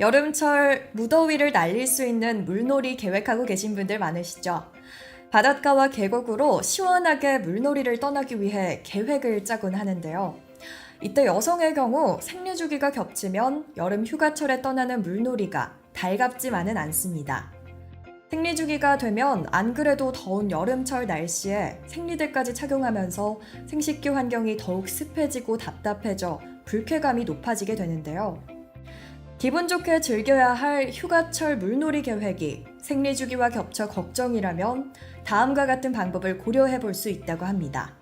여름철 무더위를 날릴 수 있는 물놀이 계획하고 계신 분들 많으시죠? 바닷가와 계곡으로 시원하게 물놀이를 떠나기 위해 계획을 짜곤 하는데요. 이때 여성의 경우 생리주기가 겹치면 여름 휴가철에 떠나는 물놀이가 달갑지만은 않습니다. 생리주기가 되면 안 그래도 더운 여름철 날씨에 생리대까지 착용하면서 생식기 환경이 더욱 습해지고 답답해져 불쾌감이 높아지게 되는데요. 기분 좋게 즐겨야 할 휴가철 물놀이 계획이 생리 주기와 겹쳐 걱정이라면 다음과 같은 방법을 고려해 볼 수 있다고 합니다.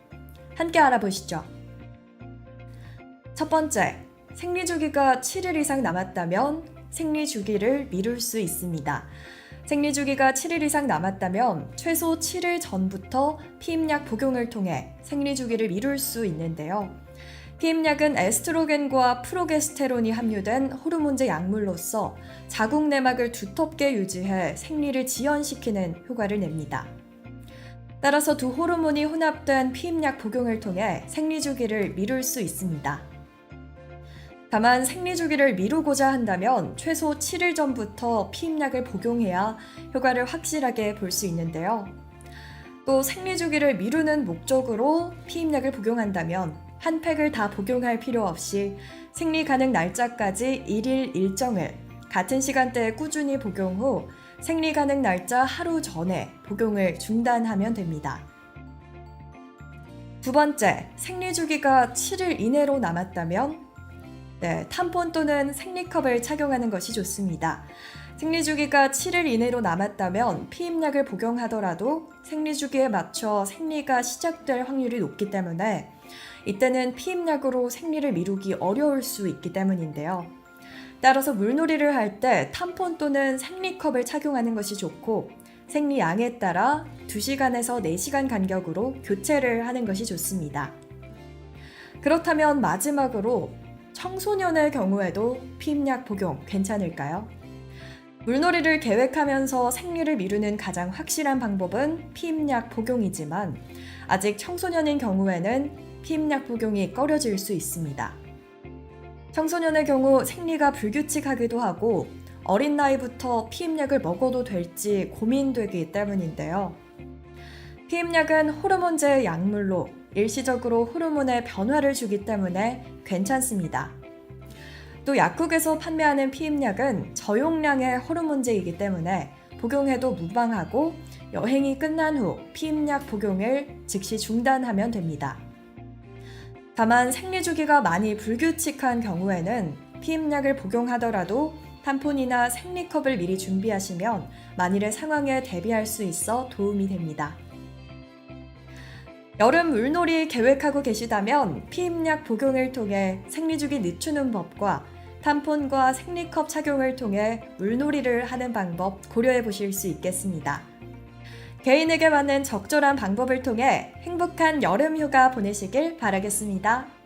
함께 알아보시죠. 첫 번째, 생리 주기가 7일 이상 남았다면 생리 주기를 미룰 수 있습니다. 생리 주기가 7일 이상 남았다면 최소 7일 전부터 피임약 복용을 통해 생리 주기를 미룰 수 있는데요. 피임약은 에스트로겐과 프로게스테론이 함유된 호르몬제 약물로서 자궁 내막을 두텁게 유지해 생리를 지연시키는 효과를 냅니다. 따라서 두 호르몬이 혼합된 피임약 복용을 통해 생리 주기를 미룰 수 있습니다. 다만 생리 주기를 미루고자 한다면 최소 7일 전부터 피임약을 복용해야 효과를 확실하게 볼 수 있는데요. 또 생리 주기를 미루는 목적으로 피임약을 복용한다면 한 팩을 다 복용할 필요 없이 생리 가능 날짜까지 1일 일정을 같은 시간대에 꾸준히 복용 후 생리 가능 날짜 하루 전에 복용을 중단하면 됩니다. 두 번째, 생리 주기가 7일 이내로 남았다면 네, 탐폰 또는 생리컵을 착용하는 것이 좋습니다. 생리 주기가 7일 이내로 남았다면 피임약을 복용하더라도 생리 주기에 맞춰 생리가 시작될 확률이 높기 때문에 이때는 피임약으로 생리를 미루기 어려울 수 있기 때문인데요. 따라서 물놀이를 할 때 탐폰 또는 생리컵을 착용하는 것이 좋고 생리 양에 따라 2시간에서 4시간 간격으로 교체를 하는 것이 좋습니다. 그렇다면 마지막으로 청소년의 경우에도 피임약 복용 괜찮을까요? 물놀이를 계획하면서 생리를 미루는 가장 확실한 방법은 피임약 복용이지만 아직 청소년인 경우에는 피임약 복용이 꺼려질 수 있습니다. 청소년의 경우 생리가 불규칙하기도 하고 어린 나이부터 피임약을 먹어도 될지 고민되기 때문인데요. 피임약은 호르몬제 약물로 일시적으로 호르몬의 변화를 주기 때문에 괜찮습니다. 또 약국에서 판매하는 피임약은 저용량의 호르몬제이기 때문에 복용해도 무방하고 여행이 끝난 후 피임약 복용을 즉시 중단하면 됩니다. 다만 생리주기가 많이 불규칙한 경우에는 피임약을 복용하더라도 탐폰이나 생리컵을 미리 준비하시면 만일의 상황에 대비할 수 있어 도움이 됩니다. 여름 물놀이 계획하고 계시다면 피임약 복용을 통해 생리주기 늦추는 법과 탐폰과 생리컵 착용을 통해 물놀이를 하는 방법 고려해 보실 수 있겠습니다. 개인에게 맞는 적절한 방법을 통해 행복한 여름 휴가 보내시길 바라겠습니다.